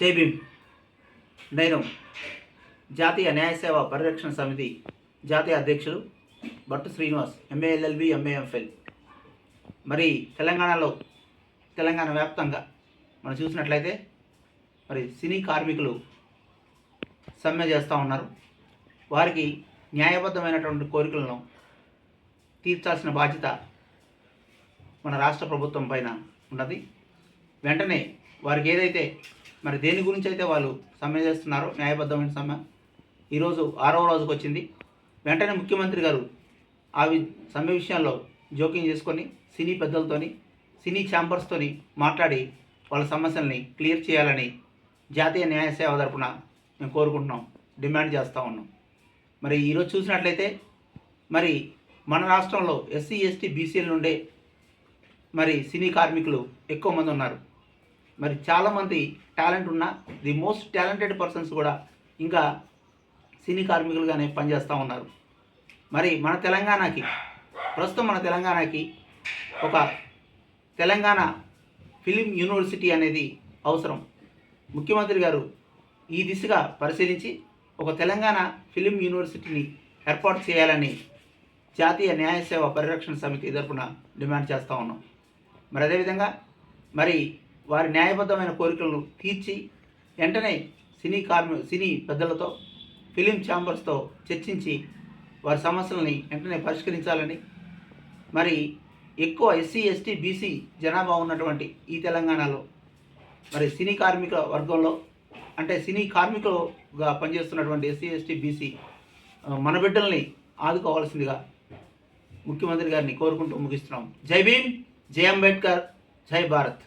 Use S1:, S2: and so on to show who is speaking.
S1: జై భీమ్. నేను జాతీయ న్యాయ సేవ పరిరక్షణ సమితి జాతీయ అధ్యక్షులు భట్టు శ్రీనివాస్ ఎంఏఎల్ఎల్బి ఎంఏఎంఫెల్ మరి తెలంగాణలో తెలంగాణ వ్యాప్తంగా మనం చూసినట్లయితే మరి సినీ కార్మికులు సమ్మె చేస్తూ ఉన్నారు. వారికి న్యాయబద్ధమైనటువంటి కోరికలను తీర్చాల్సిన బాధ్యత మన రాష్ట్ర ప్రభుత్వం పైన ఉన్నది. వెంటనే వారికి ఏదైతే మరి దేని గురించి అయితే వాళ్ళు సమ్మె చేస్తున్నారో న్యాయబద్ధమైన సమ్మె. ఈరోజు ఆరవ రోజుకు వచ్చింది. వెంటనే ముఖ్యమంత్రి గారు ఆ వి సమ్మె విషయంలో జోక్యం చేసుకొని సినీ పెద్దలతోని సినీ ఛాంబర్స్తోని మాట్లాడి వాళ్ళ సమస్యల్ని క్లియర్ చేయాలని జాతీయ న్యాయ సేవ తరపున మేము కోరుకుంటున్నాం. డిమాండ్ చేస్తూ ఉన్నాం. మరి ఈరోజు చూసినట్లయితే మరి మన రాష్ట్రంలో ఎస్సీ ఎస్టీ బీసీల నుండే మరి సినీ కార్మికులు ఎక్కువ మంది ఉన్నారు. మరి చాలామంది టాలెంట్ ఉన్న ది మోస్ట్ టాలెంటెడ్ పర్సన్స్ కూడా ఇంకా సినీ కార్మికులుగానే పనిచేస్తూ ఉన్నారు. మరి మన తెలంగాణకి ప్రస్తుతం మన తెలంగాణకి ఒక తెలంగాణ ఫిలిం యూనివర్సిటీ అనేది అవసరం. ముఖ్యమంత్రి గారు ఈ దిశగా పరిశీలించి ఒక తెలంగాణ ఫిలిం యూనివర్సిటీని ఏర్పాటు చేయాలని జాతీయ న్యాయ సేవ పరిరక్షణ సమితి తరఫున డిమాండ్ చేస్తూ ఉన్నాం. మరి అదేవిధంగా మరి వారి న్యాయబద్ధమైన కోరికలను తీర్చి వెంటనే సినీ కార్మి సినీ పెద్దలతో ఫిలిం ఛాంబర్స్తో చర్చించి వారి సమస్యలని వెంటనే పరిష్కరించాలని. మరి ఎక్కువ ఎస్సీ ఎస్టీ బీసీ జనాభా ఉన్నటువంటి ఈ తెలంగాణలో మరి సినీ కార్మిక వర్గంలో అంటే సినీ కార్మికులుగా పనిచేస్తున్నటువంటి ఎస్సీ ఎస్టీ బీసీ మన బిడ్డల్ని ఆదుకోవాల్సిందిగా ముఖ్యమంత్రి గారిని కోరుకుంటూ ముగిస్తున్నాం. జై భీమ్ జై అంబేద్కర్ జై భారత్.